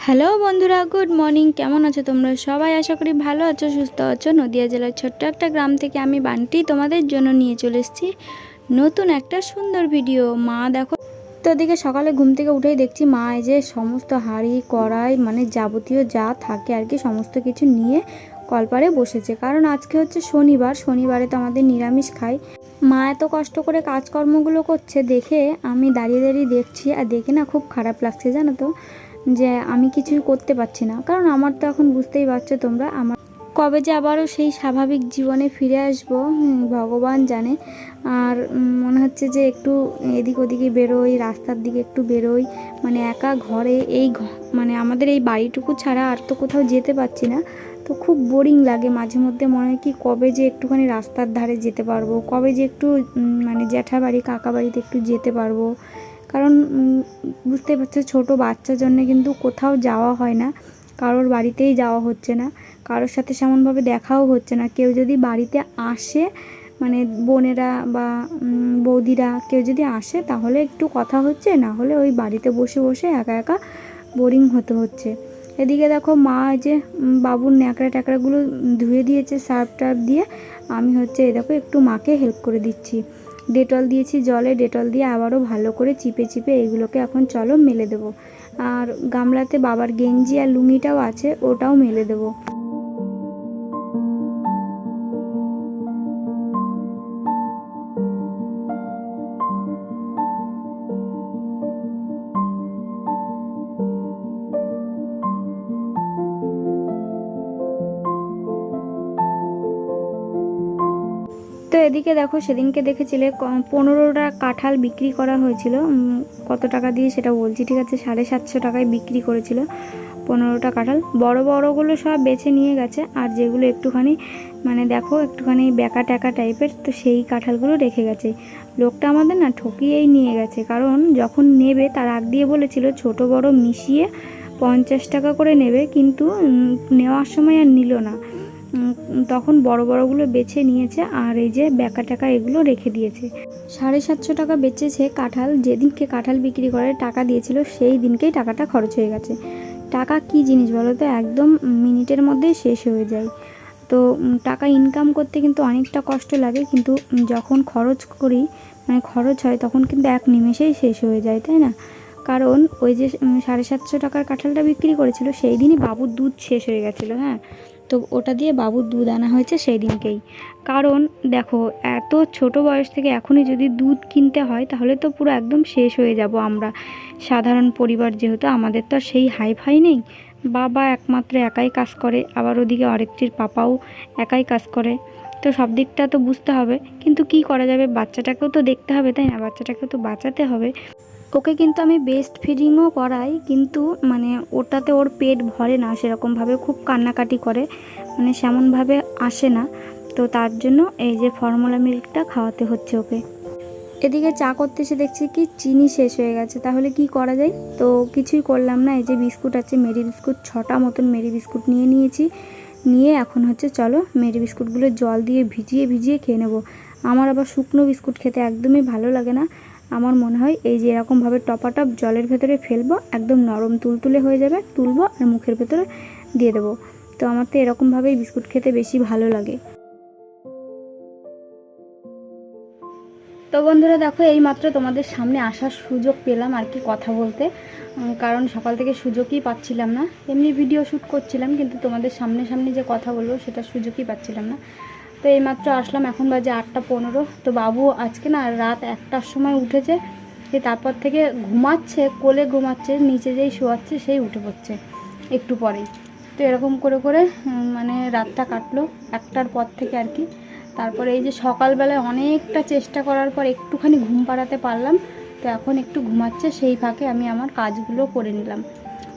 Hello বন্ধুরা, good morning. কেমন আছো তোমরা সবাই? আশা করি ভালো আছো, সুস্থ আছো। নদিয়া জেলার ছোট্ট একটা গ্রাম থেকে আমি বানটি তোমাদের জন্য নিয়ে চলে এসেছি নতুন একটা সুন্দর ভিডিও। মা দেখো, তো ওদিকে সকালে ঘুম থেকে উঠেই দেখছি মা এই যে সমস্ত হাঁড়ি, কড়াই মানে যাবতীয় যা থাকে আর কি, সমস্ত কিছু নিয়ে কলপারে বসেছে। কারণ আজকে হচ্ছে শনিবার, শনিবারে তো আমাদের নিরামিষ খাই। মা এত কষ্ট করে কাজকর্মগুলো করছে দেখে আমি দাঁড়িয়ে দাঁড়িয়ে দেখছি আর দেখে না খুব খারাপ লাগছে, জানো তো? যে আমি কিছুই করতে পারছি না। কারণ আমার তো এখন বুঝতেই পারছ তোমরা, আমার কবে যে আবারও সেই স্বাভাবিক জীবনে ফিরে আসব ভগবান জানে। আর মনে হচ্ছে যে একটু এদিক ওদিকে বেরোই, রাস্তার দিকে একটু বেরোই মানে একা ঘরে এই মানে আমাদের এই বাড়িটুকু ছাড়া আর তো কোথাও যেতে পারছি না। তো খুব বোরিং লাগে মাঝে মধ্যে মনে হয় কি কবে যে একটুখানি রাস্তার ধারে যেতে পারব, কবে যে একটু মানে জ্যাঠা বাড়ি কাকা বাড়িতে একটু যেতে পারব। কারণ বুঝতেই পারছ ছোটো বাচ্চার জন্য কিন্তু কোথাও যাওয়া হয় না। কারোর বাড়িতেই যাওয়া হচ্ছে না। কারোর সাথে সেমনভাবে দেখাও হচ্ছে না। কেউ যদি বাড়িতে আসে মানে বোনেরা বা বৌদিরা কেউ যদি আসে, তাহলে একটু কথা হচ্ছে, না হলে ওই বাড়িতে বসে বসে একা একা বোরিং হতে হচ্ছে। এদিকে দেখো মা যে বাবুর ন্যাকড়া ট্যাকড়াগুলো ধুয়ে দিয়েছে, সার্ফ টার্ফ দিয়ে। আমি হচ্ছে, এই দেখো, একটু মাকে হেল্প করে দিচ্ছি। ডেটল দিয়েছি জলে, ডেটল দিয়ে আবারও ভালো করে চিপে চিপে এগুলোকে এখন চলো মেলে দেবো। আর গামলাতে বাবার গেঞ্জি আর লুঙ্গিটাও আছে, ওটাও মেলে দেবো। তো এদিকে দেখো, সেদিনকে দেখেছিলে পনেরোটা কাঁঠাল বিক্রি করা হয়েছিল। কত টাকা দিয়ে সেটা বলছি, ঠিক আছে? সাড়ে সাতশো টাকায় বিক্রি করেছিল পনেরোটা কাঁঠাল। বড় বড়গুলো সব বেছে নিয়ে গেছে, আর যেগুলো একটুখানি মানে দেখো, একটুখানি ব্যাকা ট্যাকা টাইপের, তো সেই কাঁঠালগুলো রেখে গেছে। লোকটা আমাদের না ঠকিয়েই নিয়ে গেছে, কারণ যখন নেবে, তার আগ দিয়ে বলেছিল, ছোট বড় মিশিয়ে পঞ্চাশ টাকা করে নেবে। কিন্তু নেওয়ার সময় আর নিল না। তখন বড় বড়গুলো বেছে নিয়েছে আর এই যে ব্যাকা টাকা এগুলো রেখে দিয়েছে। সাড়ে সাতশো টাকা বেচেছে কাঁঠাল, যেদিনকে কাঁঠাল বিক্রি করে টাকা দিয়েছিল সেই দিনকেই টাকাটা খরচ হয়ে গেছে। টাকা কি জিনিস বলো তো? একদম মিনিটের মধ্যেই শেষ হয়ে যায়। তো টাকা ইনকাম করতে কিন্তু অনেকটা কষ্ট লাগে, কিন্তু যখন খরচ করি মানে খরচ হয় তখন কিন্তু এক নিমেষেই শেষ হয়ে যায়, তাই না? কারণ ওই যে সাড়ে সাতশো টাকার কাঁঠালটা বিক্রি করেছিল, সেই দিনই বাবুর দুধ শেষ হয়ে গেছিল হ্যাঁ? তো ওটা দিয়ে বাবুর দুধ আনা হয়েছে সেই দিনকেই কারণ দেখো, এত ছোট বয়স থেকে এখনই যদি দুধ কিনতে হয়, তাহলে তো পুরো একদম শেষ হয়ে যাব আমরা। সাধারণ পরিবার যেহেতু, আমাদের তো সেই হাই ফাই নেই। বাবা একমাত্র একাই কাজ করে, আবার ওদিকে আরেকটির পাপাও একাই কাজ করে। তো সব দিকটা তো বুঝতে হবে, কিন্তু কি করা যাবে? বাচ্চাটাকেও তো দেখতে হবে, তাই না? বাচ্চাটাকেও তো বাঁচাতে হবে। ওকে কিন্তু আমি বেস্ট ফিডিংও করাই, কিন্তু মানে ওটাতে ওর পেট ভরে না, সেরকমভাবে খুব কান্নাকাটি করে মানে সেমনভাবে আসে না। তো তার জন্য এই যে ফর্মুলা মিল্কটা খাওয়াতে হচ্ছে ওকে। এদিকে চা করতে এসে দেখছি কি চিনি শেষ হয়ে গেছে, তাহলে কি করা যায়? তো কিছুই করলাম না, এই যে বিস্কুট আছে, মেরি বিস্কুট, ছটা মতন মেরি বিস্কুট নিয়ে নিয়েছি। নিয়ে এখন হচ্ছে চলো মেরি বিস্কুটগুলো জল দিয়ে ভিজিয়ে ভিজিয়ে খেয়ে নেব। আমার আবার শুকনো বিস্কুট খেতে একদমই ভালো লাগে না। আমার মনে হয় এই যে এরকমভাবে টপাটপ জলের ভেতরে ফেলব, একদম নরম তুলতুলে হয়ে যাবে, তুলবো আর মুখের ভেতরে দিয়ে দেবো। তো আমার তো এরকমভাবেই বিস্কুট খেতে বেশি ভালো লাগে। তো বন্ধুরা দেখো, এই মাত্র তোমাদের সামনে আসার সুযোগ পেলাম আর কি কথা বলতে। কারণ সকাল থেকে সুযোগই পাচ্ছিলাম না। এমনি ভিডিও শ্যুট করছিলাম, কিন্তু তোমাদের সামনে সামনে যে কথা বলব, সেটা সুযোগই পাচ্ছিলাম না। তো এইমাত্র আসলাম, এখন বাজে আটটা পনেরো। তো বাবু আজকে না রাত একটার সময় উঠেছে, যে তারপর থেকে ঘুমাচ্ছে, কোলে ঘুমাচ্ছে, নিচে যেই শোয়াচ্ছে সেই উঠে পড়ছে একটু পরেই। তো এরকম করে করে মানে রাতটা কাটলো, একটার পর থেকে আর কি। তারপরে এই যে সকালবেলায় অনেকটা চেষ্টা করার পর একটুখানি ঘুম পাড়াতে পারলাম, তো এখন একটু ঘুমাচ্ছে, সেই ফাঁকে আমি আমার কাজগুলো করে নিলাম।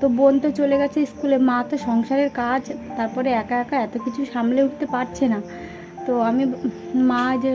তো বোন তো চলে গেছে স্কুলে, মা তো সংসারের কাজ, তারপরে একা একা এত কিছু সামলে উঠতে পারছে না। তো আমি মা যে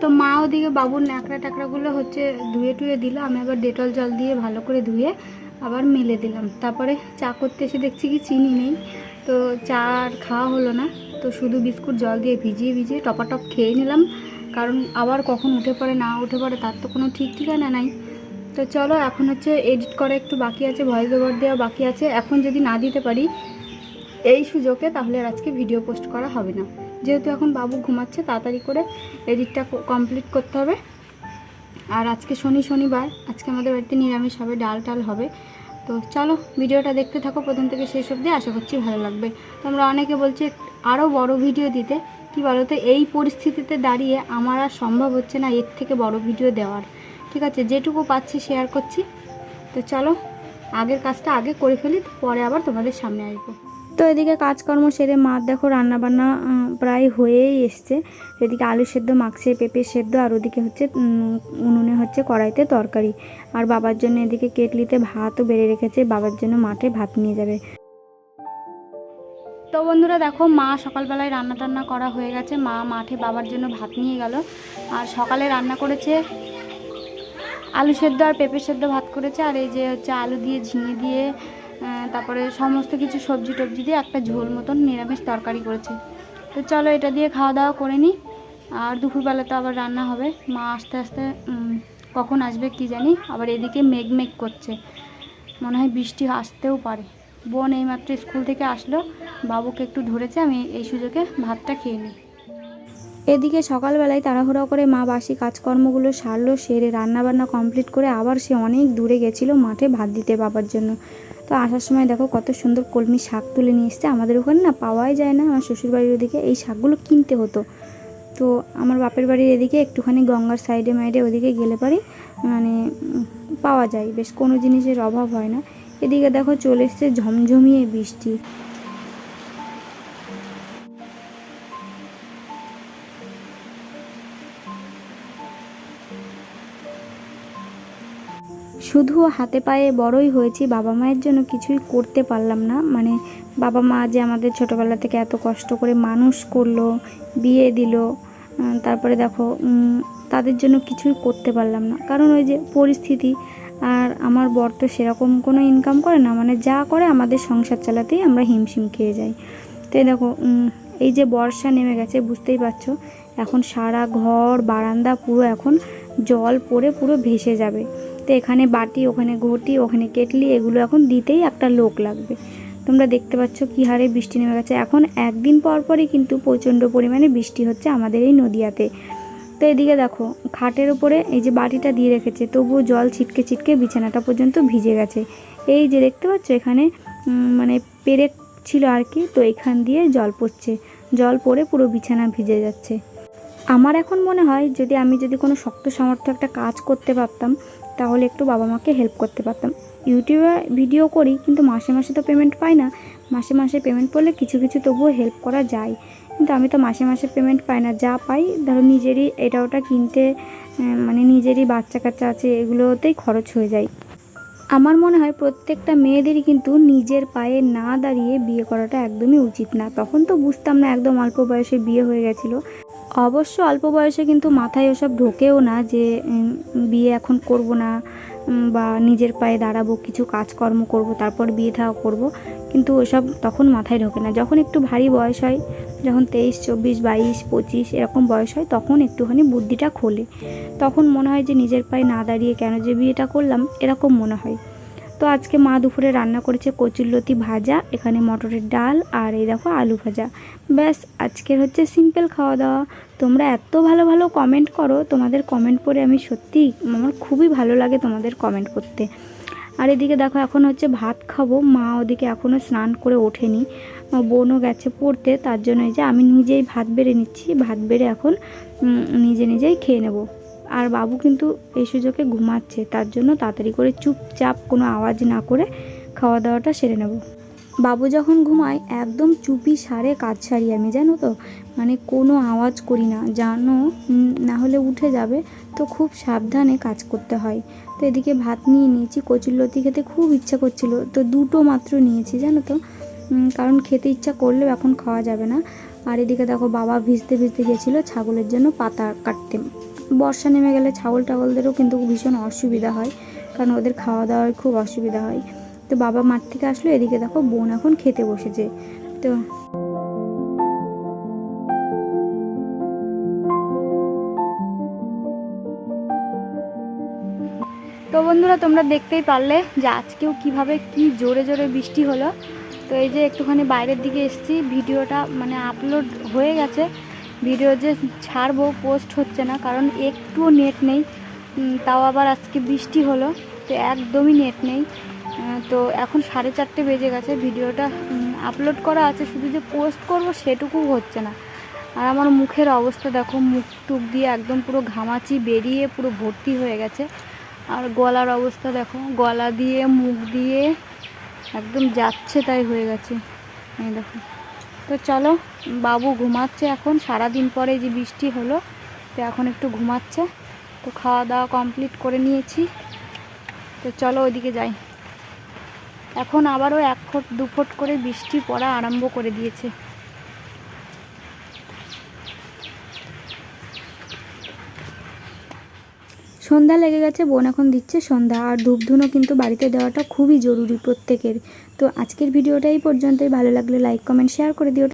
তো মা ওদিকে বাবুর ন্যাকড়া ট্যাকড়াগুলো হচ্ছে ধুয়ে টুয়ে দিল। আমি আবার ডেটল জল দিয়ে ভালো করে ধুয়ে আবার মেলে দিলাম। তারপরে চা করতে এসে দেখছি কি চিনি নেই। তো চা আর খাওয়া হলো না। তো শুধু বিস্কুট জল দিয়ে ভিজিয়ে ভিজিয়ে টপাটপ খেয়ে নিলাম। কারণ আবার কখন উঠে পড়ে না উঠে পড়ে তার তো কোনো ঠিক ঠিকানা নাই। তো চলো এখন হচ্ছে এডিট করা একটু বাকি আছে ভয়েস ওভার দেওয়া বাকি আছে। এখন যদি না দিতে পারি এই সুযোগে তাহলে আর আজকে ভিডিও পোস্ট করা হবে না। যেহেতু এখন বাবু ঘুমাচ্ছে, তাড়াতাড়ি করে এডিটটা কমপ্লিট করতে হবে। আর আজকে শনি শনিবার, আজকে আমাদের বাড়িতে নিরামিষ হবে, ডাল টাল হবে। তো চলো, ভিডিওটা দেখতে থাকো, প্রথম থেকে শেষ অবধি, আশা করছি ভালো লাগবে। তোমরা অনেকে বলছে আরও বড় ভিডিও দিতে। কি বলো তো এই পরিস্থিতিতে দাঁড়িয়ে আমার আর সম্ভব হচ্ছে না এর থেকে বড় ভিডিও দেওয়ার। ঠিক আছে, যেটুকু পাচ্ছি শেয়ার করছি। তো চলো, আগের কাজটা আগে করে ফেলি, পরে আবার তোমাদের সামনে আসব। তো এদিকে কাজকর্ম সেরে মার দেখো রান্নাবান্না প্রায় হয়েই এসছে। এদিকে আলু সেদ্ধ মাখছে পেঁপে সেদ্ধ, আর ওদিকে হচ্ছে উনুনে হচ্ছে কড়াইতে তরকারি। আর বাবার জন্য এদিকে কেটলিতে ভাতও বেড়ে রেখেছে, বাবার জন্য মাঠে ভাত নিয়ে যাবে। তো বন্ধুরা দেখো, মা সকালবেলায় রান্না টান্না করা হয়ে গেছে। মা মাঠে বাবার জন্য ভাত নিয়ে গেল। আর সকালে রান্না করেছে, আলু সেদ্ধ আর পেঁপে সেদ্ধ ভাত করেছে। আর এই যে হচ্ছে আলু দিয়ে ঝিঙে দিয়ে তারপরে সমস্ত কিছু সবজি টবজি দিয়ে একটা ঝোল মতন নিরামিষ তরকারি করেছে। তো চলো এটা দিয়ে খাওয়া দাওয়া করে নিই। আর দুপুরবেলা তো আবার রান্না হবে। মা আস্তে আস্তে কখন আসবে কি জানি, আবার এদিকে মেঘ মেঘ করছে। মনে হয় বৃষ্টি আসতেও পারে। বোন এইমাত্র স্কুল থেকে আসলো। বাবুকে একটু ধরেছে, আমি এই সুযোগে ভাতটা খেয়ে নিই। এদিকে সকালবেলায় তাড়াহুড়ো করে মা বাসি কাজকর্মগুলো সারলো, সেরে রান্নাবান্না কমপ্লিট করে আবার সে অনেক দূরে গেছিল মাঠে ভাত দিতে বাবার জন্য। তো আসার সময় দেখো কত সুন্দর কলমি শাক তুলে নিয়ে এসছে। আমাদের ওখানে না পাওয়াই যায় না, আমার শ্বশুরবাড়ির ওদিকে এই শাকগুলো কিনতে হতো। তো আমার বাপের বাড়ির এদিকে একটুখানি গঙ্গার সাইডে মাইডে ওদিকে গেলে পারি মানে পাওয়া যায়। বেশ কোনো জিনিসের অভাব হয় না। এদিকে দেখো চলে এসছে ঝমঝমিয়ে বৃষ্টি। শুধু হাতে পায়ে বড়ই হয়েছি, বাবা মায়ের জন্য কিছুই করতে পারলাম না। মানে বাবা মা যে আমাদের ছোটোবেলা থেকে এত কষ্ট করে মানুষ করল, বিয়ে দিল তারপরে দেখো তাদের জন্য কিছুই করতে পারলাম না। কারণ ওই যে পরিস্থিতি, আর আমার বর তো সেরকম কোনো ইনকাম করে না মানে যা করে আমাদের সংসার চালাতেই আমরা হিমশিম খেয়ে যাই। তো দেখো এই যে বর্ষা নেমে গেছে, বুঝতেই পারছ, এখন সারা ঘর, বারান্দা পুরো এখন জল পড়ে পুরো ভেসে যাবে। তো এখানে বাটি, ওখানে ঘটি, ওখানে কেটলি, এগুলো এখন দিতেই একটা লোক লাগবে। তোমরা দেখতে পাচ্ছ কী হারে বৃষ্টি নেমে গেছে। এখন একদিন পর পরই কিন্তু প্রচণ্ড পরিমাণে বৃষ্টি হচ্ছে আমাদের এই নদিয়াতে। তো এদিকে দেখো, খাটের উপরে এই যে বাটিটা দিয়ে রেখেছে, তবুও জল ছিটকে ছিটকে বিছানাটা পর্যন্ত ভিজে গেছে। এই যে দেখতে পাচ্ছ এখানে মানে পেরেক ছিল আর কি, তো এখান দিয়ে জল পড়ছে। জল পড়ে পুরো বিছানা ভিজে যাচ্ছে। আমার এখন মনে হয় যদি আমি যদি কোনো শক্ত সামর্থ্য একটা কাজ করতে পারতাম তাহলে একটু বাবা মাকে হেল্প করতে পারতাম। ইউটিউবে ভিডিও করি, কিন্তু মাসে মাসে তো পেমেন্ট পাই না। মাসে মাসে পেমেন্ট পড়লে কিছু কিছু তবুও হেল্প করা যায়। কিন্তু আমি তো মাসে মাসে পেমেন্ট পাই না, যা পাই, ধরো নিজেরই এটা ওটা কিনতে মানে নিজেরই বাচ্চা কাচ্চা আছে, এগুলোতেই খরচ হয়ে যায়। আমার মনে হয় প্রত্যেকটা মেয়েদেরই কিন্তু নিজের পায়ে না দাঁড়িয়ে বিয়ে করাটা একদমই উচিত না। তখন তো বুঝতাম না, একদম অল্প বয়সে বিয়ে হয়ে গেছিল। অবশ্য অল্প বয়সে কিন্তু মাথায় ওসব ঢোকেও না যে বিয়ে এখন করব না বা নিজের পায়ে দাঁড়াবো, কিছু কাজকর্ম করব, তারপর বিয়ে থাও করব। কিন্তু ওসব তখন মাথায় ঢোকে না। যখন একটু ভারী বয়স হয়, যখন তেইশ, চব্বিশ, বাইশ, পঁচিশ এরকম বয়স হয়, তখন একটুখানি বুদ্ধিটা খোলে। তখন মনে হয় যে, নিজের পায়ে না দাঁড়িয়ে কেন যে বিয়েটা করলাম, এরকম মনে হয়। তো আজকে মা দুপুরে রান্না করেছে কচুরলতি ভাজা, এখানে মটরের ডাল আর এই দেখো আলু ভাজা। ব্যাস, আজকের হচ্ছে সিম্পল খাওয়া দাওয়া। তোমরা এত ভালো ভালো কমেন্ট করো, তোমাদের কমেন্ট পড়ে আমি সত্যি আমার খুবই ভালো লাগে তোমাদের কমেন্ট করতে। আর এদিকে দেখো এখন হচ্ছে ভাত খাব, মা ওদিকে এখনও স্নান করে ওঠেনি। বোনও গেছে পড়তে, তার জন্য এই যে আমি নিজেই ভাত বেড়ে নিচ্ছি, ভাত বেড়ে এখন নিজে নিজেই খেয়ে নেব। আর বাবু কিন্তু এই সুযোগে ঘুমাচ্ছে, তার জন্য তাড়াতাড়ি করে চুপচাপ কোনো আওয়াজ না করে খাওয়া দাওয়াটা সেরে নেব। বাবু যখন ঘুমায়, একদম চুপি সারে কাজ সারি আমি, জানো তো? মানে কোনো আওয়াজ করি না, জানো? না হলে উঠে যাবে, তো খুব সাবধানে কাজ করতে হয়। তো এদিকে ভাত নিয়ে নিয়েছি কচুরলতি খেতে খুব ইচ্ছা করছিল, তো দুটো মাত্র নিয়েছি, জানো তো? কারণ খেতে ইচ্ছা করলেও এখন খাওয়া যাবে না। আর এদিকে দেখো, বাবা ভিজতে ভিজতে গেছিল ছাগলের জন্য পাতা কাটতে। বর্ষা নেমে গেলে ছাগল টাগলদেরও কিন্তু ভীষণ অসুবিধা হয়, কারণ ওদের খাওয়া দাওয়ার খুব অসুবিধা হয়। তো বাবা মাঠ থেকে আসলো, এদিকে দেখো বোন এখন খেতে বসেছে। তো তো বন্ধুরা, তোমরা দেখতেই পারলে যে আজকেও কীভাবে কি জোরে জোরে বৃষ্টি হলো। তো এই যে একটুখানি বাইরের দিকে এসেছি, ভিডিওটা মানে আপলোড হয়ে গেছে। ভিডিও যে ছাড়বো পোস্ট হচ্ছে না, কারণ একটুও নেট নেই। তাও আবার আজকে বৃষ্টি হলো, তো একদমই নেট নেই। তো এখন সাড়ে চারটে বেজে গেছে, ভিডিওটা আপলোড করা আছে, শুধু যে পোস্ট করব সেটুকু হচ্ছে না। আর আমার মুখের অবস্থা দেখো, মুখ টুক দিয়ে একদম পুরো ঘামাচি, বেরিয়ে পুরো ভর্তি হয়ে গেছে। আর গলার অবস্থা দেখো, গলা দিয়ে, মুখ দিয়ে, একদম যাচ্ছে তাই হয়ে গেছে। এই দেখো। তো চলো, বাবু ঘুমাচ্ছে এখন সারা দিন পরে যে বৃষ্টি হলো, তো এখন একটু ঘুমাচ্ছে। তো খাওয়া দাওয়া কমপ্লিট করে নিয়েছি। তো চলো ওইদিকে যাই। এখন আবারও এক ফুট, দু ফুট করে বৃষ্টি পড়া আরম্ভ করে দিয়েছে। সন্ধ্যা লেগে গেছে, বোন এখন দিচ্ছে সন্ধ্যা। আর ধূপধুনো কিন্তু বাড়িতে দেওয়াটা খুবই জরুরি প্রত্যেকের। তো আজকের ভিডিওটা এই পর্যন্তই। ভালো লাগলে লাইক কমেন্ট শেয়ার করে দিও।